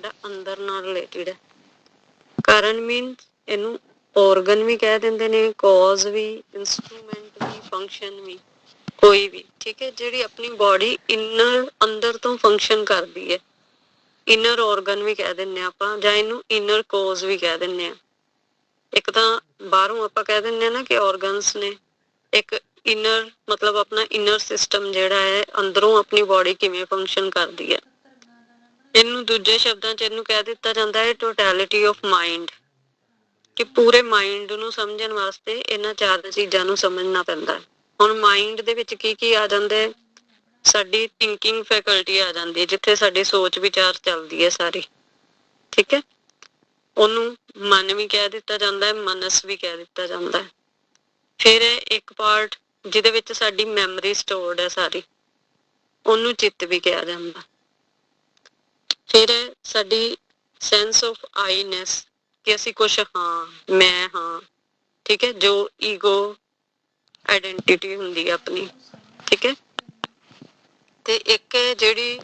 ਦਾ ਅੰਦਰ ਨਾਲ ਰਿਲੇਟਡ ਹੈ। ਕਾਰਨ ਮੀਨ ਇਹਨੂੰ organ ਵੀ ਕਹਿ ਦਿੰਦੇ ਨੇ, cause ਵੀ, instrument ਵੀ, function ਵੀ, ਕੋਈ ਵੀ, ਠੀਕ ਹੈ? ਜਿਹੜੀ ਆਪਣੀ ਬਾਡੀ inner ਅੰਦਰ ਤੋਂ function ਕਰਦੀ ਹੈ। Inner organ ਵੀ ਕਹਿ ਦਿੰਨੇ ਆਪਾਂ, ਜਾਂ ਇਹਨੂੰ inner cause ਵੀ ਕਹਿ ਦਿੰਨੇ ਆ ਇੱਕ ਤਾਂ ਬਾਹਰੋਂ ਆਪਾਂ ਕਹਿ ਦਿੰਨੇ ਆ ਨਾ ਕਿ organs ਨੇ, ਇੱਕ inner ਮਤਲਬ ਆਪਣਾ ਇਨਰ ਸਿਸਟਮ ਜਿਹੜਾ ਹੈ, ਅੰਦਰੋਂ ਆਪਣੀ ਬਾਡੀ ਕਿਵੇਂ ਫੰਕਸ਼ਨ ਕਰਦੀ ਹੈ। ਇਹਨੂੰ ਦੂਜੇ ਸ਼ਬਦਾਂ 'ਚ ਇਹਨੂੰ ਕਹਿ ਦਿੱਤਾ ਜਾਂਦਾ ਹੈ ਟੋਟੈਲਿਟੀ ਆਫ ਮਾਈਂਡ ਕਿ ਪੂਰੇ ਮਾਈਂਡ ਨੂੰ ਸਮਝਣ ਵਾਸਤੇ ਇਹਨਾਂ ਚਾਰ ਚੀਜ਼ਾਂ ਨੂੰ ਸਮਝਣਾ ਪੈਂਦਾ ਹੈ। ਹੁਣ ਮਾਈਂਡ ਦੇ ਵਿੱਚ ਕੀ ਕੀ ਆ ਜਾਂਦਾ ਸਾਡੀ ਥਿੰਕਿੰਗ ਫੈਕਲਟੀ ਆ ਜਾਂਦੀ ਹੈ, ਜਿੱਥੇ ਸਾਡੀ ਸੋਚ ਵਿਚਾਰ ਚੱਲਦੀ ਹੈ ਸਾਰੀ। ਠੀਕ ਹੈ? ਉਹਨੂੰ ਮਨ ਵੀ ਕਹਿ ਦਿੱਤਾ ਜਾਂਦਾ ਹੈ, ਮਨਸ ਵੀ ਕਹਿ ਦਿੱਤਾ ਜਾਂਦਾ ਹੈ। ਫਿਰ ਇੱਕ ਪਾਰਟ ਜਿਹਦੇ ਵਿੱਚ ਸਾਡੀ ਮੈਮਰੀ ਸਟੋਰਡ ਹੈ ਸਾਰੀ, ਉਹਨੂੰ ਚਿੱਤ ਵੀ ਕਿਹਾ ਜਾਂਦਾ। ਫਿਰ ਸਾਡੀ ਸੈਂਸ ਆਫ ਆਈਨੈਸ ਕਿ ਅਸੀਂ ਕੁਝ ਹਾਂ, ਮੈਂ ਹਾਂ, ਠੀਕ ਹੈ, ਜੋ ਈਗੋ ਆਇਡੈਂਟੀਟੀ ਹੁੰਦੀ ਹੈ ਆਪਣੀ, ਠੀਕ ਹੈ। ਤੇ ਇੱਕ ਹੈ ਜਿਹੜੀ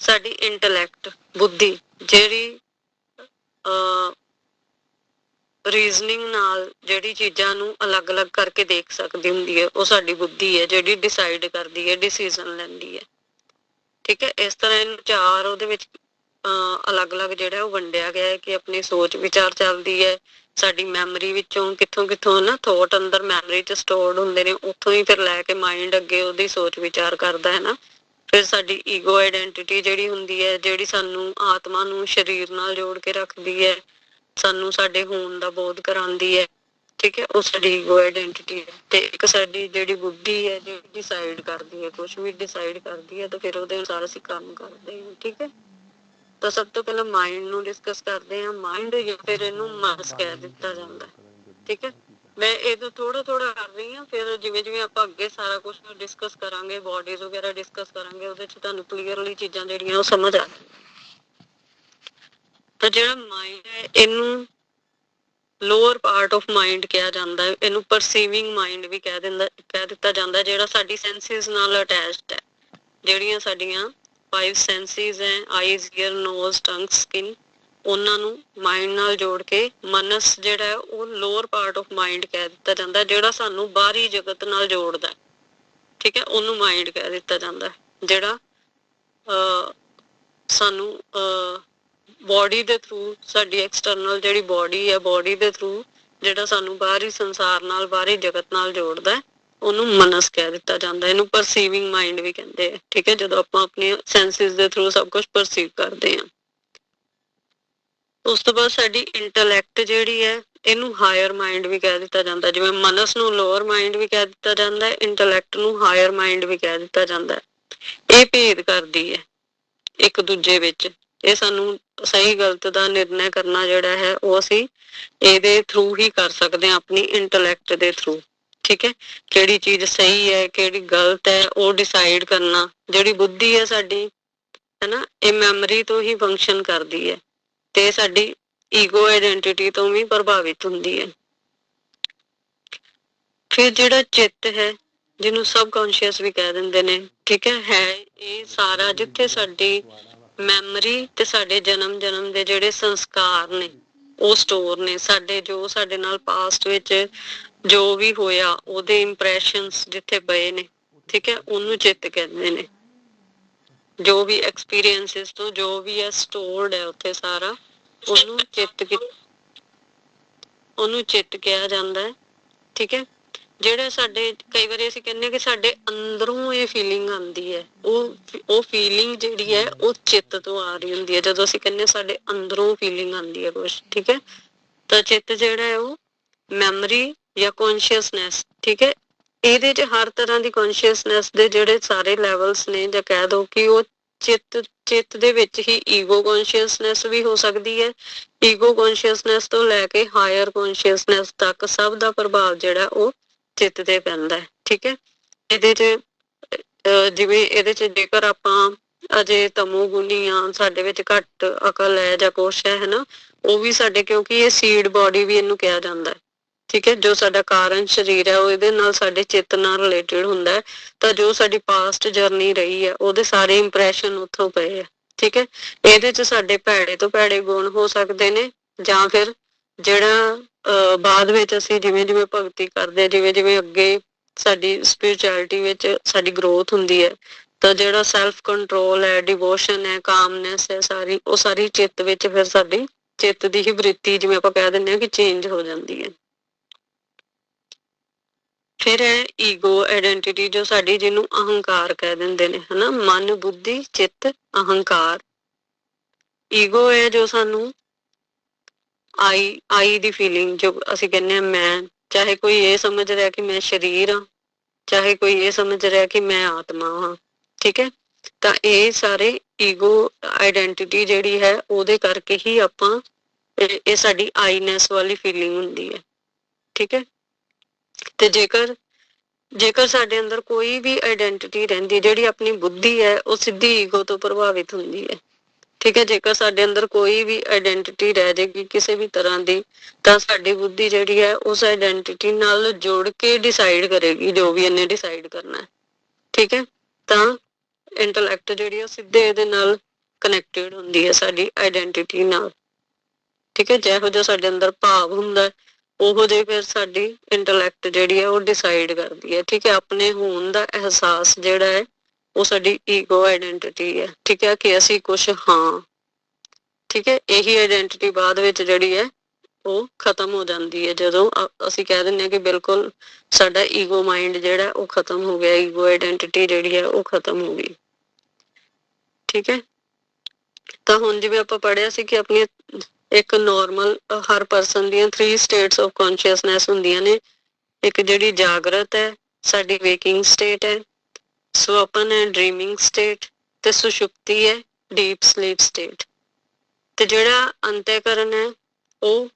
ਸਾਡੀ ਇੰਟੈਲੈਕਟ ਬੁੱਧੀ, ਜਿਹੜੀ ਰੀਜ਼ਨਿੰਗ ਨਾਲ ਜਿਹੜੀ ਚੀਜ਼ਾਂ ਨੂੰ ਅਲੱਗ-ਅਲੱਗ ਕਰਕੇ ਦੇਖ ਸਕਦੀ ਹੁੰਦੀ ਹੈ, ਉਹ ਸਾਡੀ ਬੁੱਧੀ ਹੈ, ਜਿਹੜੀ ਡਿਸਾਈਡ ਕਰਦੀ ਹੈ ਡਿਸੀਜਨ ਲੈਂਦੀ ਹੈ। ਠੀਕ ਹੈ, ਇਸ ਤਰ੍ਹਾਂ ਇਹਨੂੰ ਚਾਰ ਉਹਦੇ ਵਿੱਚ ਅਲੱਗ-ਅਲੱਗ ਜਿਹੜਾ ਉਹ ਵੰਡਿਆ ਗਿਆ ਹੈ ਕਿ ਆਪਣੀ ਸੋਚ ਵਿਚਾਰ ਚੱਲਦੀ ਹੈ, ਸਾਡੀ ਮੈਮਰੀ ਵਿੱਚੋਂ ਕਿੱਥੋਂ ਕਿੱਥੋਂ ਨਾ ਥੋਟ ਅੰਦਰ ਮੈਮਰੀ 'ਚ ਸਟੋਰਡ ਹੁੰਦੇ ਨੇ, ਉੱਥੋਂ ਹੀ ਫਿਰ ਲੈ ਕੇ ਮਾਈਂਡ ਅੱਗੇ ਉਹਦੀ ਸੋਚ ਵਿਚਾਰ ਕਰਦਾ ਹੈ ਨਾ। ਫਿਰ ਸਾਡੀ ਈਗੋ ਆਇਡੈਂਟੀਟੀ ਜਿਹੜੀ ਹੁੰਦੀ ਹੈ, ਜਿਹੜੀ ਸਾਨੂੰ ਆਤਮਾ ਨੂੰ ਸਰੀਰ ਨਾਲ ਜੋੜ ਕੇ ਰੱਖਦੀ ਹੈ, ਸਾਨੂੰ ਸਾਡੇ ਹੋਣ ਦਾ ਬੋਧ ਕਰਾਉਂਦੀ ਹੈ, ਠੀਕ ਹੈ, ਉਹ ਸਾਡੀ ਈਗੋ ਆਇਡੈਂਟੀਟੀ ਹੈ। ਤੇ ਇੱਕ ਸਾਡੀ ਜਿਹੜੀ ਬੁੱਧੀ ਹੈ, ਜਿਹੜੀ ਡਿਸਾਈਡ ਕਰਦੀ ਹੈ ਕੁਝ ਵੀ ਡਿਸਾਈਡ ਕਰਦੀ ਹੈ, ਤਾਂ ਫਿਰ ਉਹਦੇ ਅਨੁਸਾਰ ਅਸੀਂ ਕੰਮ ਕਰਦੇ ਹਾਂ, ਠੀਕ ਹੈ। ਤਾਂ ਸਭ ਤੋਂ ਪਹਿਲਾਂ ਮਾਈਂਡ ਨੂੰ ਡਿਸਕਸ ਕਰਦੇ ਹਾਂ ਮਾਈਂਡ ਜਾਂ ਫਿਰ ਇਹਨੂੰ ਮਨਸ ਕਹਿ ਦਿੱਤਾ ਜਾਂਦਾ ਠੀਕ ਹੈ? ਮੈਂ ਇਹ ਤੋਂ ਥੋੜਾ ਥੋੜਾ ਕਰ ਰਹੀ ਹਾਂ, ਫਿਰ ਜਿਵੇਂ ਜਿਵੇਂ ਆਪਾਂ ਅੱਗੇ ਸਾਰਾ ਕੁਝ ਡਿਸਕਸ ਕਰਾਂਗੇ ਬਾਡੀਜ਼ ਵਗੈਰਾ ਡਿਸਕਸ ਕਰਾਂਗੇ, ਉਹਦੇ ਚ ਤੁਹਾਨੂੰ ਕਲੀਅਰਲੀ ਚੀਜ਼ਾਂ ਜਿਹੜੀਆਂ ਉਹ ਸਮਝ ਆ ਤਾਂ ਜਿਹੜਾ ਮਾਈਂਡ ਹੈ, ਇਹਨੂੰ ਲੋਅਰ ਪਾਰਟ ਆਫ ਮਾਈਂਡ ਕਿਹਾ ਜਾਂਦਾ ਹੈ, ਇਹਨੂੰ ਪਰਸੀਵਿੰਗ ਮਾਈਂਡ ਵੀ ਕਹਿ ਦਿੰਦਾ, ਕਹਿ ਦਿੱਤਾ ਜਾਂਦਾ ਜਿਹੜਾ ਸਾਡੀ ਸੈਂਸਿਸ ਨਾਲ ਅਟੈਚਡ ਹੈ, ਜਿਹੜੀਆਂ ਸਾਡੀਆਂ ਫਾਈਵ ਸੈਂਸਿਸ ਹੈ eyes ear nose tongue skin ਉਹਨਾਂ ਨੂੰ ਮਾਈਂਡ ਨਾਲ ਜੋੜ ਕੇ ਮਨਸ ਜਿਹੜਾ ਹੈ, ਉਹ ਲੋਅਰ ਪਾਰਟ ਆਫ ਮਾਈਂਡ ਕਹਿ ਦਿੱਤਾ ਜਾਂਦਾ ਜਿਹੜਾ ਸਾਨੂੰ ਬਾਹਰੀ ਜਗਤ ਨਾਲ ਜੋੜਦਾ ਹੈ। ਠੀਕ ਹੈ, ਉਹਨੂੰ ਮਾਈਂਡ ਕਹਿ ਦਿੱਤਾ ਜਾਂਦਾ ਜਿਹੜਾ ਅ ਸਾਨੂੰ ਬਾਡੀ ਦੇ ਥਰੂ ਸਾਡੀ ਐਕਸਟਰਨਲ ਜਿਹੜੀ ਬਾਡੀ ਹੈ ਬਾਡੀ ਦੇ ਥਰੂ ਜਿਹੜਾ ਸਾਨੂੰ ਬਾਹਰੀ ਸੰਸਾਰ ਨਾਲ, ਬਾਹਰੀ ਜਗਤ ਨਾਲ ਜੋੜਦਾ ਹੈ। ਉਹਨੂੰ ਮਨਸ ਕਹਿ ਦਿੱਤਾ ਜਾਂਦਾ, ਇਹਨੂੰ ਪਰਸੀਵਿੰਗ ਮਾਈਂਡ ਵੀ ਕਹਿੰਦੇ ਆ, ਠੀਕ ਹੈ, ਜਦੋਂ ਆਪਾਂ ਆਪਣੀ ਸੈਂਸਿਸ ਦੇ ਥਰੂ ਸਭ ਕੁਝ ਪਰਸੀਵ ਕਰਦੇ ਹਾਂ। ਉਸ ਤੋਂ ਬਾਅਦ ਸਾਡੀ ਇੰਟੈਲੈਕਟ ਜਿਹੜੀ ਹੈ, ਇਹਨੂੰ ਹਾਇਰ ਮਾਈਂਡ ਵੀ ਕਹਿ ਦਿੱਤਾ ਜਾਂਦਾ, ਜਿਵੇਂ ਮਨਸ ਨੂੰ ਲੋਅਰ ਮਾਈਂਡ ਵੀ ਕਹਿ ਦਿੱਤਾ ਜਾਂਦਾ ਹੈ ਇੰਟੈਲੈਕਟ ਨੂੰ ਹਾਇਰ ਮਾਈਂਡ ਵੀ ਕਹਿ ਦਿੱਤਾ ਜਾਂਦਾ। ਹੈ ਇਹ ਭੇਦ ਕਰਦੀ ਹੈ, ਇੱਕ ਦੂਜੇ ਵਿੱਚ। ਇਹ ਸਾਨੂੰ ਸਹੀ ਗਲਤ ਦਾ ਨਿਰਣੈ ਕਰਨਾ ਜਿਹੜਾ ਹੈ, ਉਹ ਅਸੀਂ ਇਹਦੇ ਥਰੂ ਹੀ ਕਰ ਸਕਦੇ ਹਾਂ, ਆਪਣੀ ਇੰਟੈਲੈਕਟ ਦੇ ਥਰੂ ਠੀਕ ਹੈ? ਕਿਹੜੀ ਚੀਜ਼ ਸਹੀ ਹੈ, ਕਿਹੜੀ ਗਲਤ ਹੈ, ਉਹ ਡਿਸਾਈਡ ਕਰਨਾ। ਜਿਹੜੀ ਬੁੱਧੀ ਹੈ ਸਾਡੀ, ਹੈਨਾ, ਇਹ ਮੈਮਰੀ ਤੋਂ ਹੀ ਫੰਕਸ਼ਨ ਕਰਦੀ ਹੈ। ਤੇ ਸਾਡੀ ਈਗੋ ਆਇਡੈਂਟੀਟੀ ਤੋਂ ਵੀ ਪ੍ਰਭਾਵਿਤ ਹੁੰਦੀ ਹੈ। ਫਿਰ ਜਿਹੜਾ ਚਿੱਤ ਹੈ, ਜਿਹਨੂੰ ਸਬਕੌਂਸ਼ੀਅਸ ਵੀ ਕਹਿ ਦਿੰਦੇ ਨੇ, ਠੀਕ ਹੈ? ਹੈ ਇਹ ਸਾਰਾ ਜਿੱਥੇ ਸਾਡੀ ਮੈਮਰੀ ਤੇ ਸਾਡੇ ਜਨਮ ਜਨਮ ਦੇ ਜਿਹੜੇ ਸੰਸਕਾਰ ਨੇ, ਉਹ ਸਟੋਰ ਨੇ, ਸਾਡੇ ਜੋ ਸਾਡੇ ਨਾਲ ਪਾਸਟ ਵਿੱਚ ਜੋ ਵੀ ਹੋਇਆ, ਉਹਦੇ ਇੰਪ੍ਰੈਸ਼ਨਸ ਜਿੱਥੇ ਪਏ ਨੇ, ਠੀਕ ਹੈ, ਉਹਨੂੰ ਚਿੱਤ ਕਹਿੰਦੇ ਨੇ। ਜੋ ਵੀ ਐਕਸਪੀਰੀਐਂਸਸ ਤੋਂ, ਜੋ ਵੀ ਹੈ ਸਟੋਰਡ ਹੈ ਉੱਥੇ ਸਾਰਾ, ਉਹਨੂੰ ਚਿੱਤ ਉਹਨੂੰ ਚਿੱਤ ਕਿਹਾ ਜਾਂਦਾ ਹੈ, ਠੀਕ ਹੈ। ਜਿਹੜੇ ਸਾਡੇ, ਕਈ ਵਾਰੀ ਅਸੀਂ ਕਹਿੰਦੇ ਕਿ ਸਾਡੇ ਅੰਦਰੋਂ ਇਹ ਫੀਲਿੰਗ ਆਉਂਦੀ ਹੈ, ਉਹ ਉਹ ਫੀਲਿੰਗ ਜਿਹੜੀ ਹੈ, ਉਹ ਚਿੱਤ ਤੋਂ ਆ ਰਹੀ ਹੁੰਦੀ ਹੈ। ਜਦੋਂ ਅਸੀਂ ਕਹਿੰਦੇ ਸਾਡੇ ਅੰਦਰੋਂ ਫੀਲਿੰਗ ਆਉਂਦੀ ਹੈ ਕੁਝ ਠੀਕ ਹੈ। ਤਾਂ ਚਿੱਤ ਜਿਹੜਾ ਹੈ, ਉਹ ਮੈਮਰੀ ਜਾਂ ਕੌਨਸ਼ੀਅਸਨੈਸ ਠੀਕ ਹੈ? ਇਹਦੇ 'ਚ ਹਰ ਤਰ੍ਹਾਂ ਦੀ ਕੌਨਸ਼ੀਅਸਨੈਸ ਦੇ ਜਿਹੜੇ ਸਾਰੇ ਲੈਵਲਸ ਨੇ ਜਾਂ ਕਹਿ ਦੋ ਕਿ ਉਹ ਚਿੱਤ ਚਿੱਤ ਦੇ ਵਿੱਚ ਹੀ ਈਗੋ ਕੌਨਸ਼ੀਅਸਨੈਸ ਵੀ ਹੋ ਸਕਦੀ ਹੈ। ਈਗੋ ਕੌਨਸ਼ੀਅਸਨੈਸ ਤੋਂ ਲੈ ਕੇ ਹਾਇਰ ਕੌਨਸ਼ੀਅਸਨੈਸ ਤੱਕ ਸਭ ਦਾ ਪ੍ਰਭਾਵ ਜਿਹੜਾ ਉਹ ਚਿੱਤ ਤੇ ਪੈਂਦਾ ਹੈ, ਠੀਕ ਹੈ? ਇਹਦੇ 'ਚ ਜਿਵੇਂ ਇਹਦੇ 'ਚ ਜੇਕਰ ਆਪਾਂ ਅਜੇ ਤਮੋ ਗੁਣੀ ਆ, ਸਾਡੇ ਵਿੱਚ ਘੱਟ ਅਕਲ ਹੈ ਜਾਂ ਕੁਛ ਹੈ, ਹਨਾ? ਉਹ ਵੀ ਸਾਡੇ, ਕਿਉਂਕਿ ਇਹ ਸੀਡ ਬਾਡੀ ਵੀ ਇਹਨੂੰ ਕਿਹਾ ਜਾਂਦਾ ਹੈ। ਠੀਕ ਹੈ, ਜੋ ਸਾਡਾ ਕਾਰਨ ਸਰੀਰ ਹੈ, ਉਹ ਇਹਦੇ ਨਾਲ ਸਾਡੇ ਚਿੱਤ ਨਾਲ ਰਿਲੇਟਡ ਹੁੰਦਾ ਹੈ। ਤਾਂ ਜੋ ਸਾਡੀ ਪਾਸਟ ਜਰਨੀ ਰਹੀ ਹੈ, ਉਹਦੇ ਸਾਰੇ ਇੰਪ੍ਰੈਸ਼ਨ ਉੱਥੋਂ ਪਏ ਆ, ਠੀਕ ਹੈ। ਇਹਦੇ ਚ ਸਾਡੇ ਭੈੜੇ ਤੋਂ ਭੈੜੇ ਗੁਣ ਹੋ ਸਕਦੇ ਨੇ, ਜਾਂ ਫਿਰ ਜਿਹੜਾ ਬਾਅਦ ਵਿੱਚ ਅਸੀਂ ਜਿਵੇਂ ਜਿਵੇਂ ਭਗਤੀ ਕਰਦੇ ਜਿਵੇਂ ਜਿਵੇਂ ਅੱਗੇ ਸਾਡੀ ਸਪਿਰਚੁਅਲਿਟੀ ਵਿੱਚ ਸਾਡੀ ਗਰੋਥ ਹੁੰਦੀ ਹੈ, ਤਾਂ ਜਿਹੜਾ ਸੈਲਫ ਕੰਟਰੋਲ ਹੈ ਡਿਵੋਸ਼ਨ ਹੈ ਕਾਮਨੈਸ ਹੈ, ਸਾਰੀ, ਉਹ ਸਾਰੀ ਚਿੱਤ ਵਿੱਚ ਫਿਰ ਸਾਡੀ, ਚਿੱਤ ਦੀ ਹੀ ਬ੍ਰਿਤੀ ਜਿਵੇਂ ਆਪਾਂ ਕਹਿ ਦਿੰਦੇ ਹਾਂ ਕਿ ਚੇਂਜ ਹੋ ਜਾਂਦੀ ਹੈ। ਫਿਰ ਹੈ ਈਗੋ ਆਇਡੈਂਟੀਟੀ ਜੋ ਸਾਡੀ ਜਿਹਨੂੰ ਅਹੰਕਾਰ ਕਹਿ ਦਿੰਦੇ ਨੇ, ਹਨਾ? ਮਨ, ਬੁੱਧੀ, ਚਿੱਤ, ਅਹੰਕਾਰ। ਈਗੋ ਹੈ ਜੋ ਸਾਨੂੰ ਆਈ ਆਈ ਦੀ ਫੀਲਿੰਗ ਜੋ ਅਸੀਂ ਕਹਿੰਦੇ ਆ ਮੈਂ, ਚਾਹੇ ਕੋਈ ਇਹ ਸਮਝ ਰਿਹਾ ਕਿ ਮੈਂ ਸਰੀਰ ਹਾਂ, ਚਾਹੇ ਕੋਈ ਇਹ ਸਮਝ ਰਿਹਾ ਕਿ ਮੈਂ ਆਤਮਾ ਹਾਂ, ਠੀਕ ਹੈ? ਤਾਂ ਇਹ ਸਾਰੇ ਈਗੋ ਆਇਡੈਂਟੀਟੀ ਜਿਹੜੀ ਹੈ, ਉਹਦੇ ਕਰਕੇ ਹੀ ਆਪਾਂ ਇਹ ਇਹ ਸਾਡੀ ਆਈਨੈਸ ਵਾਲੀ ਫੀਲਿੰਗ ਹੁੰਦੀ ਹੈ, ਠੀਕ ਹੈ? ਤੇ ਜੇਕਰ ਜੇਕਰ ਸਾਡੇ ਅੰਦਰ ਕੋਈ ਵੀ ਆਇਡੈਂਟੀਟੀ ਰਹਿੰਦੀ, ਜਿਹੜੀ ਆਪਣੀ ਬੁੱਧੀ ਹੈ, ਉਹ ਸਿੱਧੀ ਈਗੋ ਤੋਂ ਪ੍ਰਭਾਵਿਤ ਹੁੰਦੀ ਹੈ। ਠੀਕ ਹੈ, ਜੇਕਰ ਸਾਡੇ ਅੰਦਰ ਕੋਈ ਵੀ ਆਇਡੈਂਟੀਟੀ ਰਹਿ ਜਾਏਗੀ ਕਿਸੇ ਵੀ ਤਰ੍ਹਾਂ ਦੀ, ਤਾਂ ਸਾਡੀ ਬੁੱਧੀ ਜਿਹੜੀ ਹੈ, ਉਸ ਆਇਡੈਂਟੀਟੀ ਨਾਲ ਜੋੜ ਕੇ ਡਿਸਾਈਡ ਕਰੇਗੀ, ਜੋ ਵੀ ਇਹਨੇ ਡਿਸਾਈਡ ਕਰਨਾ ਹੈ। ਠੀਕ ਹੈ, ਤਾਂ ਇੰਟੈਲੈਕਟ ਜਿਹੜੀ ਹੈ ਸਿੱਧੇ ਇਹਦੇ ਨਾਲ ਕਨੈਕਟਡ ਹੁੰਦੀ ਹੈ ਸਾਡੀ ਆਇਡੈਂਟੀਟੀ ਨਾਲ। ਠੀਕ ਹੈ, ਜਿਹੋ ਜਿਹਾ ਸਾਡੇ ਅੰਦਰ ਭਾਵ ਹੁੰਦਾ ਉਹੋ ਜਿਹੀ ਫਿਰ ਸਾਡੀ ਇੰਟੈਲੈਕਟ ਜਿਹੜੀ ਹੈ ਉਹ ਡਿਸਾਈਡ ਕਰਦੀ ਹੈ, ਠੀਕ ਹੈ, ਆਪਣੇ ਹੋਣ ਦਾ ਅਹਿਸਾਸ ਜਿਹੜਾ ਹੈ ਉਹ ਸਾਡੀ ਈਗੋ ਆਇਡੈਂਟੀਟੀ ਹੈ, ਠੀਕ ਹੈ, ਕਿ ਅਸੀਂ ਕੁਝ ਹਾਂ, ਠੀਕ ਹੈ, ਇਹੀ ਆਇਡੈਂਟੀਟੀ ਬਾਅਦ ਵਿੱਚ ਜਿਹੜੀ ਹੈ ਉਹ ਖਤਮ ਹੋ ਜਾਂਦੀ ਹੈ, ਜਦੋਂ ਅਸੀਂ ਕਹਿ ਦਿੰਦੇ ਹਾਂ ਕਿ ਬਿਲਕੁਲ ਸਾਡਾ ਈਗੋ ਮਾਈਂਡ ਜਿਹੜਾ ਉਹ ਖਤਮ ਹੋ ਗਿਆ ਈਗੋ ਆਇਡੈਂਟੀਟੀ ਜਿਹੜੀ ਹੈ ਉਹ ਖਤਮ ਹੋ ਗਈ, ਠੀਕ ਹੈ। ਤਾਂ ਹੁਣ ਜਿਵੇਂ ਆਪਾਂ ਪੜਿਆ ਸੀ ਕਿ ਆਪਣੀ ਇੱਕ ਨਾਰਮਲ ਹਰ ਪਰਸਨ ਦੀਆਂ 3 ਸਟੇਟਸ ਆਫ ਕੌਨਸ਼ੀਅਸਨੈਸ ਹੁੰਦੀਆਂ ਨੇ। ਇੱਕ ਜਿਹੜੀ ਜਾਗਰਤ ਹੈ, ਸਾਡੀ ਵੇਕਿੰਗ ਸਟੇਟ ਹੈ। ਸੁਪਨ ਹੈ ਡ੍ਰੀਮਿੰਗ ਸਟੇਟ ਤੇ ਸੁਸ਼ੁਪਤੀ ਹੈ ਡੀਪ ਸਲੀਪ ਸਟੇਟ ਤੇ ਜਿਹੜਾ ਅੰਤःਕਰਨ ਹੈ, ਉਹ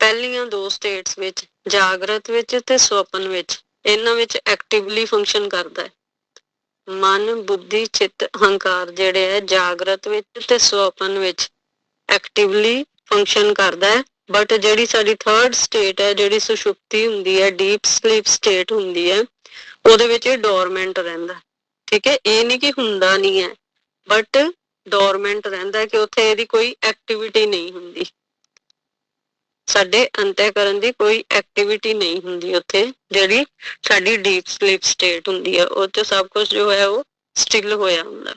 ਪਹਿਲੀਆਂ ਦੋ ਸਟੇਟਸ ਵਿੱਚ, ਜਾਗਰਤ ਵਿੱਚ ਤੇ ਸੁਪਨ ਵਿੱਚ, ਇਹਨਾਂ ਵਿੱਚ ਐਕਟਿਵਲੀ ਫੰਕਸ਼ਨ ਕਰਦਾ ਹੈ। ਮਨ, ਬੁੱਧੀ, ਚਿੱਤ, ਹੰਕਾਰ ਜਿਹੜੇ ਹੈ, ਜਾਗਰਤ ਵਿੱਚ ਤੇ ਸੁਪਨ ਵਿੱਚ ਐਕਟਿਵਲੀ ਫੰਕਸ਼ਨ ਕਰਦਾ ਹੈ ਬਟ ਜਿਹੜੀ ਸਾਡੀ ਥਰਡ ਸਟੇਟ ਹੈ, ਜਿਹੜੀ ਸੁਸ਼ੁਪਤੀ ਹੁੰਦੀ ਹੈ ਡੀਪ ਸਲੀਪ ਸਟੇਟ ਹੁੰਦੀ ਹੈ, ਉਹਦੇ ਵਿੱਚ ਇਹ ਡੋਰਮੈਂਟ ਰਹਿੰਦਾ ਠੀਕ ਹੈ, ਇਹ ਨਹੀਂ ਕਿ ਹੁੰਦਾ ਨਹੀਂ ਹੈ ਬਟ ਡੋਰਮੈਂਟ ਰਹਿੰਦਾ ਕਿ ਉੱਥੇ ਇਹਦੀ ਕੋਈ ਐਕਟੀਵਿਟੀ ਨਹੀਂ ਹੁੰਦੀ। ਸਾਡੇ ਅੰਤःਕਰਨ ਦੀ ਕੋਈ ਐਕਟੀਵਿਟੀ ਨਹੀਂ ਹੁੰਦੀ ਉੱਥੇ, ਜਿਹੜੀ ਸਾਡੀ ਡੀਪ ਸਲੀਪ ਸਟੇਟ ਹੁੰਦੀ ਹੈ, ਉਹ ਚ ਸਭ ਕੁਝ ਜੋ ਹੈ ਉਹ ਸਟਿਲ ਹੋਇਆ ਹੁੰਦਾ।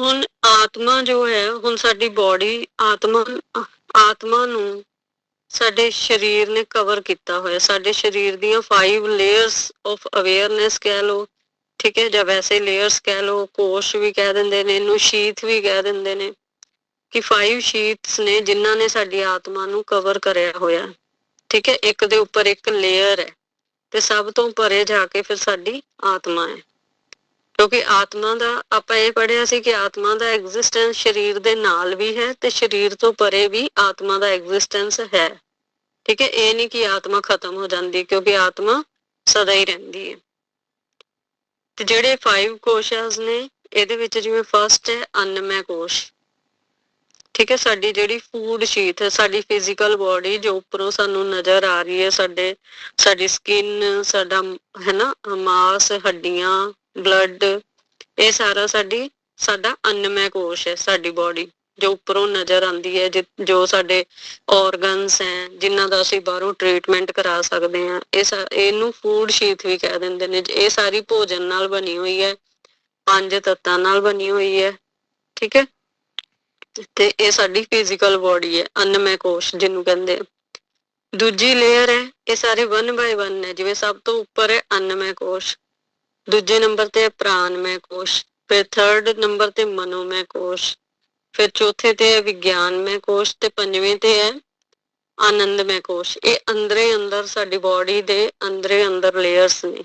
ਹੁਣ ਆਤਮਾ ਜੋ ਹੈ, ਹੁਣ ਸਾਡੀ ਬਾਡੀ ਆਤਮਾ ਆਤਮਾ ਨੂੰ ਸਾਡੇ ਸਰੀਰ ਨੇ ਕਵਰ ਕੀਤਾ ਹੋਇਆ। ਸਾਡੇ ਸਰੀਰ ਦੀਆਂ 5 ਲੇਅਰਸ ਆਫ ਅਵੇਅਰਨੈਸ ਕਹਿ ਲਓ, ਠੀਕ ਹੈ, ਜਾਂ ਵੈਸੇ ਲੇਅਰਸ ਕਹਿ ਲਓ, ਕੋਸ਼ ਵੀ ਕਹਿ ਦਿੰਦੇ ਨੇ, ਇਹਨੂੰ ਸ਼ੀਥ ਵੀ ਕਹਿ ਦਿੰਦੇ ਨੇ ਕਿ 5 ਸ਼ੀਥਸ ਨੇ ਜਿਨ੍ਹਾਂ ਨੇ ਸਾਡੀ ਆਤਮਾ ਨੂੰ ਕਵਰ ਕਰਿਆ ਹੋਇਆ। ਠੀਕ ਹੈ, ਇੱਕ ਦੇ ਉੱਪਰ ਇੱਕ ਲੇਅਰ ਹੈ ਤੇ ਸਭ ਤੋਂ ਪਰੇ ਜਾ ਕੇ ਫਿਰ ਸਾਡੀ ਆਤਮਾ ਹੈ। ਕਿਉਂਕਿ ਆਤਮਾ ਦਾ, ਆਪਾਂ ਇਹ ਪੜਿਆ ਸੀ ਕਿ ਆਤਮਾ ਦਾ ਐਗਜ਼ਿਸਟੈਂਸ ਸਰੀਰ ਦੇ ਨਾਲ ਵੀ ਹੈ ਤੇ ਸਰੀਰ ਤੋਂ ਪਰੇ ਵੀ ਆਤਮਾ ਦਾ ਐਗਜ਼ਿਸਟੈਂਸ ਹੈ। ਠੀਕ ਹੈ, ਇਹ ਨਹੀਂ ਕਿ ਆਤਮਾ ਖਤਮ ਹੋ ਜਾਂਦੀ ਕਿਉਂਕਿ ਆਤਮਾ ਸਦਾ ਹੀ ਰਹਿੰਦੀ ਹੈ। ਤੇ ਜਿਹੜੇ 5 ਕੋਸ਼ਾਸ ਨੇ, ਇਹਦੇ ਵਿੱਚ ਜਿਵੇਂ ਫਰਸਟ ਹੈ, ਅੰਨਮੈ ਕੋਸ਼। ਠੀਕ ਹੈ, ਸਾਡੀ ਜਿਹੜੀ ਫੂਡ ਸ਼ੀਟ ਹੈ, ਸਾਡੀ ਫਿਜ਼ੀਕਲ ਬਾਡੀ ਜੋ ਉੱਪਰੋਂ ਸਾਨੂੰ ਨਜ਼ਰ ਆ ਰਹੀ ਹੈ, ਸਾਡੇ, ਸਾਡੀ ਸਕਿਨ ਸਾਡਾ ਹੈ ਨਾ ਮਾਸ, ਹੱਡੀਆਂ ਬਲੱਡ ਇਹ ਸਾਰਾ ਸਾਡੀ, ਸਾਡਾ ਅੰਨਮੈ ਕੋਸ਼ ਹੈ, ਸਾਡੀ ਬਾਡੀ ਜੋ ਉੱਪਰੋਂ ਨਜ਼ਰ ਆਉਂਦੀ ਹੈ, ਜੋ ਸਾਡੇ ਆਰਗਨਸ ਹੈ, ਜਿਨ੍ਹਾਂ ਦਾ ਅਸੀਂ ਬਾਹਰੋਂ ਟ੍ਰੀਟਮੈਂਟ ਕਰਾ ਸਕਦੇ ਹਾਂ, ਇਹ ਇਹਨੂੰ ਫੂਡ ਸ਼ੀਟ ਵੀ ਕਹਿ ਦਿੰਦੇ ਨੇ ਇਹ ਸਾਰੀ ਭੋਜਨ ਨਾਲ ਬਣੀ ਹੋਈ ਹੈ, ਪੰਜ ਤੱਤਾਂ ਨਾਲ ਬਣੀ ਹੋਈ ਹੈ, ਠੀਕ ਹੈ? ਤੇ ਇਹ ਸਾਡੀ ਫਿਜ਼ੀਕਲ ਬਾਡੀ ਹੈ, ਅੰਨਮੈ ਕੋਸ਼ ਜਿਹਨੂੰ ਕਹਿੰਦੇ ਦੂਜੀ ਲੇਅਰ ਹੈ, ਇਹ ਸਾਰੇ 1 ਬਾਈ 1 ਨੇ ਜਿਵੇਂ ਸਭ ਤੋਂ ਉੱਪਰ ਹੈ, ਅੰਨਮੈ ਕੋਸ਼। ਦੂਜੇ ਨੰਬਰ ਤੇ ਹੈ ਪ੍ਰਾਣਮੈ ਕੋਸ਼, ਫਿਰ ਥਰਡ ਨੰਬਰ ਤੇ ਮਨੋਮੈ ਕੋਸ਼, ਫਿਰ ਚੌਥੇ ਤੇ ਹੈ ਵਿਗਿਆਨਮੈ ਕੋਸ਼ ਤੇ ਪੰਜਵੇਂ ਤੇ ਹੈ ਆਨੰਦਮੈ ਕੋਸ਼। ਇਹ ਅੰਦਰੇ ਅੰਦਰ ਸਾਡੀ ਬਾਡੀ ਦੇ ਅੰਦਰੇ ਅੰਦਰ ਲੇਅਰਸ ਨੇ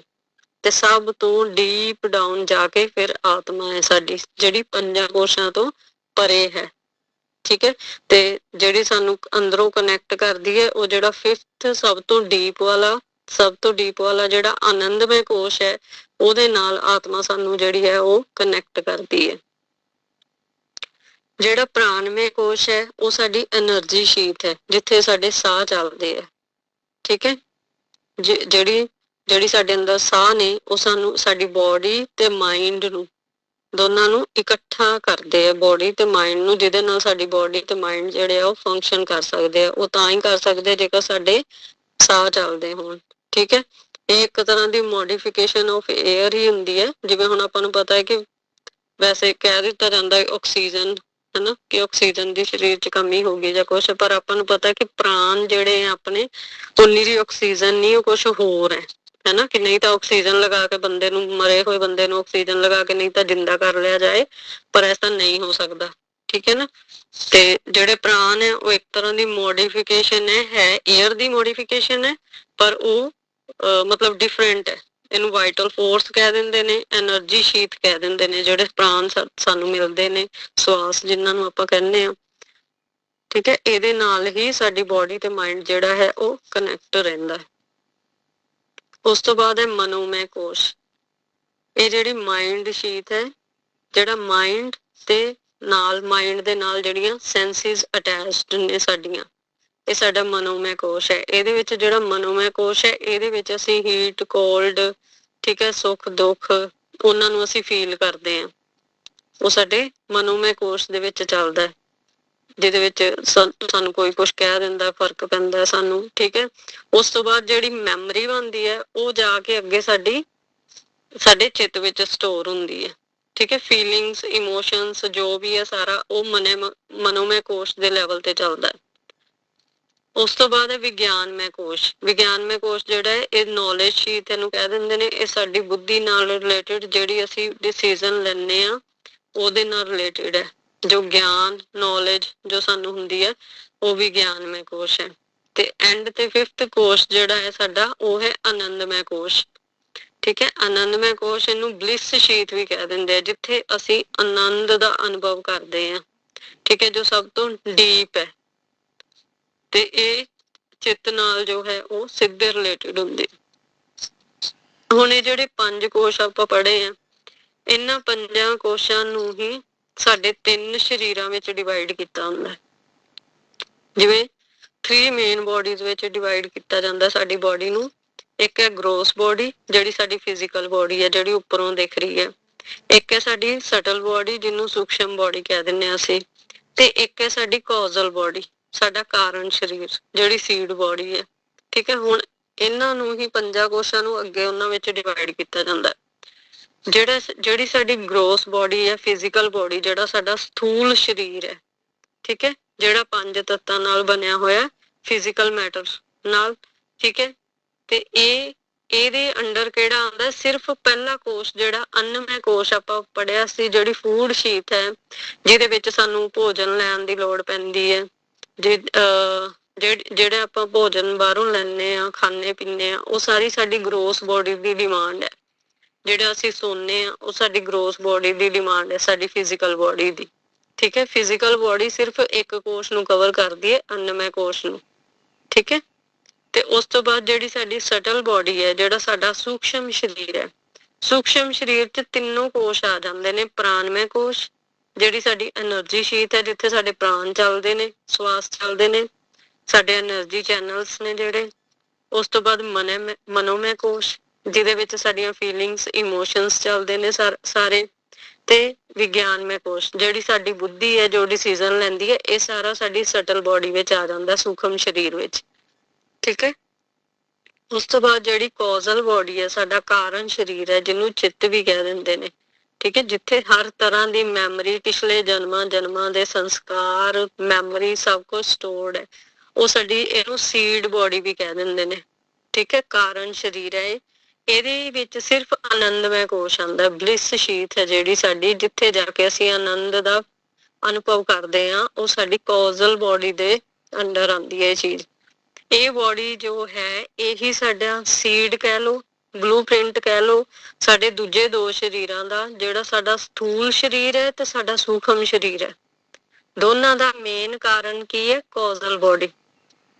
ਤੇ ਸਭ ਤੋਂ ਡੀਪ ਡਾਊਨ ਜਾ ਕੇ ਫਿਰ ਆਤਮਾ ਹੈ ਸਾਡੀ, ਜਿਹੜੀ ਪੰਜਾਂ ਕੋਸ਼ਾਂ ਤੋਂ ਪਰੇ ਹੈ। ਠੀਕ ਹੈ? ਤੇ ਜਿਹੜੀ ਸਾਨੂੰ ਅੰਦਰੋਂ ਕਨੈਕਟ ਕਰਦੀ ਹੈ, ਉਹ ਜਿਹੜਾ 5th ਸਭ ਤੋਂ ਡੀਪ ਵਾਲਾ ਸਭ ਤੋਂ ਡੀਪ ਵਾਲਾ ਜਿਹੜਾ ਆਨੰਦਮਈ ਕੋਸ਼ ਹੈ, ਉਹਦੇ ਨਾਲ ਆਤਮਾ ਸਾਨੂੰ ਜਿਹੜੀ ਹੈ ਉਹ ਕਨੈਕਟ ਕਰਦੀ ਹੈ। ਜਿਹੜਾ ਪ੍ਰਾਣਮੇ ਕੋਸ਼ ਹੈ, ਉਹ ਸਾਡੀ એનર્ਜੀ ਸ਼ੀਟ ਹੈ, ਜਿੱਥੇ ਸਾਡੇ ਸਾਹ ਚੱਲਦੇ ਹੈ। ਠੀਕ ਹੈ? ਜਿਹੜੀ ਜਿਹੜੀ ਸਾਡੇ ਅੰਦਰ ਸਾਹ ਨੇ, ਉਹ ਸਾਨੂੰ ਸਾਡੀ ਬਾਡੀ ਤੇ ਮਾਈਂਡ ਨੂੰ, ਦੋਨਾਂ ਨੂੰ ਇਕੱਠਾ ਕਰਦੇ ਹੈ। ਬਾਡੀ ਤੇ ਮਾਈਂਡ ਨੂੰ, ਜਿਹਦੇ ਨਾਲ ਸਾਡੀ ਬਾਡੀ ਤੇ ਮਾਈਂਡ ਜਿਹੜੇ ਆ, ਉਹ ਫੰਕਸ਼ਨ ਕਰ ਸਕਦੇ ਆ। ਉਹ ਤਾਂ ਹੀ ਕਰ ਸਕਦੇ ਜੇਕਰ ਸਾਡੇ ਸਾਹ ਚੱਲਦੇ ਹੋਣ। ਠੀਕ ਹੈ? ਇਹ ਇੱਕ ਤਰ੍ਹਾਂ ਦੀ ਮੋਡੀਫਿਕੇਸ਼ਨ ਆਫ 에ਅਰ ਹੀ ਹੁੰਦੀ ਹੈ। ਜਿਵੇਂ ਹੁਣ ਆਪਾਂ ਨੂੰ ਪਤਾ ਹੈ ਕਿ ਵੈਸੇ ਕਹਿ ਦਿੱਤਾ ਜਾਂਦਾ ਹੈ ਆਕਸੀਜਨ ਹਨਾ? ਕਿ ਆਕਸੀਜਨ ਦੀ ਸਰੀਰ 'ਚ ਕਮੀ ਹੋ ਗਈ ਜਾਂ ਕੁਝ ਪਰ ਆਪਾਂ ਨੂੰ ਪਤਾ ਕਿ ਪ੍ਰਾਣ ਜਿਹੜੇ ਆ ਆਪਣੇ, ਉਨੀ ਦੀ ਆਕਸੀਜਨ ਨਹੀਂ, ਉਹ ਕੁਝ ਹੋਰ ਹੈ। ਹੈਨਾ? ਕਿ ਨਹੀਂ ਤਾਂ ਆਕਸੀਜਨ ਲਗਾ ਕੇ ਬੰਦੇ ਨੂੰ, ਮਰੇ ਹੋਏ ਬੰਦੇ ਨੂੰ ਆਕਸੀਜਨ ਲਗਾ ਕੇ ਨਹੀਂ ਤਾਂ ਜਿੰਦਾ ਕਰ ਲਿਆ ਜਾਏ। ਪਰ ਐਸਾ ਨਹੀਂ ਹੋ ਸਕਦਾ। ਠੀਕ ਹੈ ਨਾ? ਤੇ ਜਿਹੜੇ ਪ੍ਰਾਣ ਹੈ, ਉਹ ਇੱਕ ਤਰ੍ਹਾਂ ਦੀ ਮੋਡੀਫਿਕੇਸ਼ਨ ਹੈ। ਹੈ 에ਅਰ ਦੀ ਮੋਡੀਫਿਕੇਸ਼ਨ ਹੈ, ਪਰ ਉਹ ਮਤਲਬ ਡਿਫਰੈਂਟ ਹੈ। ਇਹਨੂੰ ਵਾਈਟਲ ਫੋਰਸ ਕਹਿ ਦਿੰਦੇ ਨੇ એનર્ਜੀ ਸ਼ੀਟ ਕਹਿ ਦਿੰਦੇ ਨੇ, ਜਿਹੜੇ ਪ੍ਰਾਣ ਸਾਨੂੰ ਮਿਲਦੇ ਨੇ, ਸਵਾਸ ਜਿਨ੍ਹਾਂ ਨੂੰ ਆਪਾਂ ਕਹਿੰਦੇ ਆ ਠੀਕ ਹੈ, ਇਹਦੇ ਨਾਲ ਹੀ ਸਾਡੀ ਬਾਡੀ ਤੇ ਮਾਈਂਡ ਜਿਹੜਾ ਹੈ, ਉਹ ਕਨੈਕਟ ਰਹਿੰਦਾ ਹੈ। ਉਸ ਤੋਂ ਬਾਅਦ ਹੈ ਮਨੋਮੈ ਕੋਸ਼। ਇਹ ਜਿਹੜੀ ਮਾਈਂਡ ਸ਼ੀਤ ਹੈ, ਜਿਹੜਾ ਮਾਈਂਡ ਤੇ ਨਾਲ ਮਾਈਂਡ ਦੇ ਨਾਲ ਜਿਹੜੀਆਂ ਸੈਂਸਿਸ ਅਟੈਚਡ ਨੇ ਸਾਡੀਆਂ। ਇਹ ਸਾਡਾ ਮਨੋਮੈ ਕੋਸ਼ ਹੈ। ਇਹਦੇ ਵਿੱਚ ਜਿਹੜਾ ਮਨੋਮੈ ਕੋਸ਼ ਹੈ, ਇਹਦੇ ਵਿੱਚ ਅਸੀਂ ਹੀਟ ਕੋਲਡ ਠੀਕ ਹੈ, ਸੁੱਖ, ਦੁੱਖ, ਉਹਨਾਂ ਨੂੰ ਅਸੀਂ ਫੀਲ ਕਰਦੇ ਹਾਂ। ਉਹ ਸਾਡੇ ਮਨੋਮੈ ਕੋਸ਼ ਦੇ ਵਿੱਚ ਚੱਲਦਾ ਹੈ, ਜਿਹਦੇ ਵਿੱਚ ਸਾਨੂੰ ਕੋਈ ਕੁਝ ਕਹਿ ਦਿੰਦਾ, ਫ਼ਰਕ ਪੈਂਦਾ ਸਾਨੂੰ, ਠੀਕ ਹੈ। ਉਸ ਤੋਂ ਬਾਅਦ ਜਿਹੜੀ ਮੈਮਰੀ ਬਣਦੀ ਹੈ, ਉਹ ਜਾ ਕੇ ਅੱਗੇ ਸਾਡੀ, ਸਾਡੇ ਚਿੱਤ ਵਿੱਚ ਸਟੋਰ ਹੁੰਦੀ ਹੈ। ਠੀਕ ਹੈ ਫੀਲਿੰਗਸ ਇਮੋਸ਼ਨਸ ਜੋ ਵੀ ਹੈ ਸਾਰਾ, ਉਹ ਮਨੇ, ਮਨੋਮੈ ਕੋਸ਼ ਦੇ ਲੈਵਲ ਤੇ ਚੱਲਦਾ ਹੈ। ਉਸ ਤੋਂ ਬਾਅਦ ਹੈ ਵਿਗਿਆਨਮੈ ਕੋਸ਼ ਵਿਗਿਆਨਮੈ ਕੋਸ਼ ਜਿਹੜਾ ਹੈ, ਇਹ ਨੌਲੇਜ ਸ਼ੀਟ ਇਹਨੂੰ ਕਹਿ ਦਿੰਦੇ ਨੇ, ਇਹ ਸਾਡੀ ਬੁੱਧੀ ਨਾਲ ਰਿਲੇਟਡ ਜਿਹੜੀ ਅਸੀਂ ਡਿਸੀਜਨ ਲੈਂਦੇ ਆ ਉਹਦੇ ਨਾਲ ਰਿਲੇਟਡ ਹੈ। ਜੋ ਗਿਆਨ ਨੌਲੇਜ ਜੋ ਸਾਨੂੰ ਹੁੰਦੀ ਹੈ, ਉਹ ਵਿਗਿਆਨਮੈ ਕੋਸ਼ ਹੈ। ਤੇ ਐਂਡ ਤੇ ਫਿਫਥ ਕੋਸ਼ ਜਿਹੜਾ ਹੈ ਸਾਡਾ, ਉਹ ਹੈ ਆਨੰਦਮੈ ਕੋਸ਼। ਠੀਕ ਹੈ ਆਨੰਦਮੈ ਕੋਸ਼ ਇਹਨੂੰ ਬਲਿਸ ਸ਼ੀਟ ਵੀ ਕਹਿ ਦਿੰਦੇ ਆ, ਜਿੱਥੇ ਅਸੀਂ ਆਨੰਦ ਦਾ ਅਨੁਭਵ ਕਰਦੇ ਆ ਠੀਕ ਹੈ, ਜੋ ਸਭ ਤੋਂ ਡੀਪ ਹੈ। ਤੇ ਇਹ ਚਿੱਤ ਨਾਲ ਜੋ ਹੈ ਉਹ ਸਿੱਧੇ ਰਿਲੇਟਡ ਹੁੰਦੇ ਹੁਣ ਇਹ ਜਿਹੜੇ ਪੰਜ ਕੋਸ਼ ਆਪਾਂ ਪੜ੍ਹੇ ਆ, ਇਹਨਾਂ ਪੰਜਾਂ ਕੋਸ਼ਾਂ ਨੂੰ ਹੀ ਸਾਡੇ ਤਿੰਨ ਸ਼ਰੀਰਾਂ ਵਿੱਚ ਡਿਵਾਈਡ ਕੀਤਾ ਹੁੰਦਾ ਜਿਵੇਂ 3 ਮੇਨ ਬਾਡੀਜ਼ ਵਿੱਚ ਡਿਵਾਈਡ ਕੀਤਾ ਜਾਂਦਾ ਸਾਡੀ ਬਾਡੀ ਨੂੰ, ਇੱਕ ਹੈ ਗ੍ਰੋਸ ਬਾਡੀ ਜਿਹੜੀ ਸਾਡੀ ਫਿਜ਼ੀਕਲ ਬਾਡੀ ਹੈ, ਜਿਹੜੀ ਉੱਪਰੋਂ ਦਿਖ ਰਹੀ ਹੈ। ਇੱਕ ਹੈ ਸਾਡੀ ਸਟਲ ਬਾਡੀ ਜਿਹਨੂੰ ਸੂਖਸ਼ਮ ਬਾਡੀ ਕਹਿ ਦਿੰਦੇ ਹਾਂ ਅਸੀਂ, ਤੇ ਇੱਕ ਹੈ ਸਾਡੀ ਕਾਜ਼ਲ ਬਾਡੀ ਸਾਡਾ ਕਾਰਨ ਸਰੀਰ, ਜਿਹੜੀ ਸੀਡ ਬਾਡੀ ਹੈ। ਠੀਕ ਹੈ, ਹੁਣ ਇਹਨਾਂ ਨੂੰ ਹੀ ਪੰਜਾਂ ਕੋਸ਼ਾਂ ਨੂੰ ਅੱਗੇ ਉਹਨਾਂ ਵਿੱਚ ਡਿਵਾਈਡ ਕੀਤਾ ਜਾਂਦਾ ਹੈ। ਜਿਹੜਾ ਜਿਹੜੀ ਸਾਡੀ ਗ੍ਰੋਸ ਬਾਡੀ ਹੈ ਫਿਜ਼ੀਕਲ ਬਾਡੀ ਜਿਹੜਾ ਸਾਡਾ ਸਥੂਲ ਸਰੀਰ ਹੈ। ਠੀਕ ਹੈ, ਜਿਹੜਾ ਪੰਜ ਤੱਤਾਂ ਨਾਲ ਬਣਿਆ ਹੋਇਆ ਫਿਜ਼ੀਕਲ ਮੈਟਰ ਨਾਲ। ਠੀਕ ਹੈ, ਤੇ ਇਹ, ਇਹਦੇ ਅੰਡਰ ਕਿਹੜਾ ਆਉਂਦਾ ਸਿਰਫ ਪਹਿਲਾ ਕੋਸ਼, ਜਿਹੜਾ ਅੰਨਮੈ ਕੋਸ਼ ਆਪਾਂ ਪੜਿਆ ਸੀ, ਜਿਹੜੀ ਫੂਡ ਸ਼ੀਟ ਹੈ, ਜਿਹਦੇ ਵਿੱਚ ਸਾਨੂੰ ਭੋਜਨ ਲੈਣ ਦੀ ਲੋੜ ਪੈਂਦੀ ਹੈ। ਜੇ ਅਹ, ਜਿਹੜੇ ਆਪਾਂ ਭੋਜਨ ਬਾਹਰੋਂ ਲੈਣੇ ਆ ਖਾਣੇ ਪੀਣੇ ਆ ਉਹ ਸਾਰੀ ਸਾਡੀ ਗਰੋਸ ਬੋਡੀ ਦੀ ਡਿਮਾਂਡ ਹੈ। ਜਿਹੜਾ ਅਸੀਂ ਸੋਨੇ ਆ ਉਹ ਸਾਡੀ ਗ੍ਰੋਸ ਬਾਡੀ ਦੀ ਡਿਮਾਂਡ ਹੈ ਸਾਡੀ ਫਿਜ਼ੀਕਲ ਬਾਡੀ ਦੀ। ਠੀਕ ਹੈ? ਫਿਜ਼ੀਕਲ ਬੋਡੀ ਸਿਰਫ ਇੱਕ ਕੋਸ਼ ਨੂੰ ਕਵਰ ਕਰਦੀ ਹੈ ਅੰਨਮੈ ਕੋਸ਼ ਨੂੰ। ਠੀਕ ਹੈ? ਤੇ ਉਸ ਤੋਂ ਬਾਅਦ ਜਿਹੜੀ ਸਾਡੀ ਸਟਲ ਬੋਡੀ ਹੈ ਜਿਹੜਾ ਸਾਡਾ ਸੂਖਸ਼ਮ ਸਰੀਰ ਹੈ ਸੂਖਸ਼ਮ ਸਰੀਰ 'ਚ ਤਿੰਨੋਂ ਕੋਸ਼ ਆ ਜਾਂਦੇ ਨੇ ਪ੍ਰਾਣਮੈ ਕੋਸ਼ ਜਿਹੜੀ ਸਾਡੀ એનર્ਜੀ ਸ਼ੀਟ ਹੈ, ਜਿੱਥੇ ਸਾਡੇ ਪ੍ਰਾਣ ਚੱਲਦੇ ਨੇ, ਸਵਾਸ ਚੱਲਦੇ ਨੇ, ਸਾਡੇ એનર્ਜੀ ਚੈਨਲਸ ਨੇ ਜਿਹੜੇ, ਉਸ ਤੋਂ ਬਾਅਦ ਮਨੇ, ਮਨੋਮੈ ਕੋਸ਼, ਜਿਹਦੇ ਵਿੱਚ ਸਾਡੀਆਂ ਫੀਲਿੰਗਸ ਇਮੋਸ਼ਨਸ ਚੱਲਦੇ ਨੇ ਸਾਰੇ, ਤੇ ਵਿਗਿਆਨਮੈ ਕੋਸ਼, ਜਿਹੜੀ ਸਾਡੀ ਬੁੱਧੀ ਹੈ, ਜੋ ਡਿਸੀਜਨ ਲੈਂਦੀ ਹੈ, ਇਹ ਸਾਰਾ ਸਾਡੀ ਸਟਲ ਬਾਡੀ ਵਿੱਚ ਆ ਜਾਂਦਾ, ਸੂਖਮ ਸਰੀਰ ਵਿੱਚ। ਠੀਕ ਹੈ? ਉਸ ਤੋਂ ਬਾਅਦ ਜਿਹੜੀ ਕੌਜ਼ਲ ਬਾਡੀ ਹੈ, ਸਾਡਾ ਕਾਰਨ ਸਰੀਰ ਹੈ, ਜਿਹਨੂੰ ਚਿੱਤ ਵੀ ਕਹਿ ਦਿੰਦੇ ਨੇ। ਠੀਕ ਹੈ, ਜਿੱਥੇ ਹਰ ਤਰ੍ਹਾਂ ਦੀ ਮੈਮਰੀ ਪਿਛਲੇ ਜਨਮਾਂ ਜਨਮਾਂ ਦੇ ਸੰਸਕਾਰ ਮੈਮਰੀ ਸਭ ਕੁਝ ਸਟੋਰਡ ਹੈ। ਉਹ ਸਾਡੀ, ਇਹਨੂੰ ਸੀਡ ਬਾਡੀ ਵੀ ਕਹਿ ਦਿੰਦੇ ਨੇ। ਠੀਕ ਹੈ, ਕਾਰਨ ਸਰੀਰ ਹੈ ਇਹਦੇ ਵਿੱਚ ਸਿਰਫ ਆਨੰਦਮੈ ਕੋਸ਼ ਆਉਂਦਾ ਬਲਿਸ ਸ਼ੀਟ ਹੈ ਜਿਹੜੀ ਸਾਡੀ, ਜਿੱਥੇ ਜਾ ਕੇ ਅਸੀਂ ਆਨੰਦ ਦਾ ਅਨੁਭਵ ਕਰਦੇ ਆ ਉਹ ਸਾਡੀ ਕਾਜ਼ਲ ਬਾਡੀ ਦੇ ਅੰਡਰ ਆਉਂਦੀ ਹੈ ਇਹ ਚੀਜ਼। ਇਹ ਬਾਡੀ ਜੋ ਹੈ, ਇਹੀ ਸਾਡਾ ਸੀਡ ਕਹਿ ਲਓ ਬਲੂਪ੍ਰਿੰਟ ਕਹਿ ਲਓ, ਸਾਡੇ ਦੂਜੇ ਦੋ ਸ਼ਰੀਰਾਂ ਦਾ, ਜਿਹੜਾ ਸਾਡਾ ਸਥੂਲ ਸਰੀਰ ਹੈ ਤੇ ਸਾਡਾ ਸੂਖਮ ਸਰੀਰ ਹੈ। ਦੋਨਾਂ ਦਾ ਮੇਨ ਕਾਰਨ ਕੀ ਹੈ? ਕਾਜ਼ਲ ਬੋਡੀ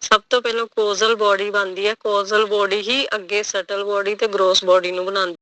ਸਭ ਤੋਂ ਪਹਿਲਾਂ ਕਾਜ਼ਲ ਬੋਡੀ ਬਣਦੀ ਹੈ। ਕਾਜ਼ਲ ਬੋਡੀ ਹੀ ਅੱਗੇ ਸਟਲ ਬੋਡੀ ਤੇ ਗਰੋਸ ਬੋਡੀ ਨੂੰ ਬਣਾਉਂਦੀ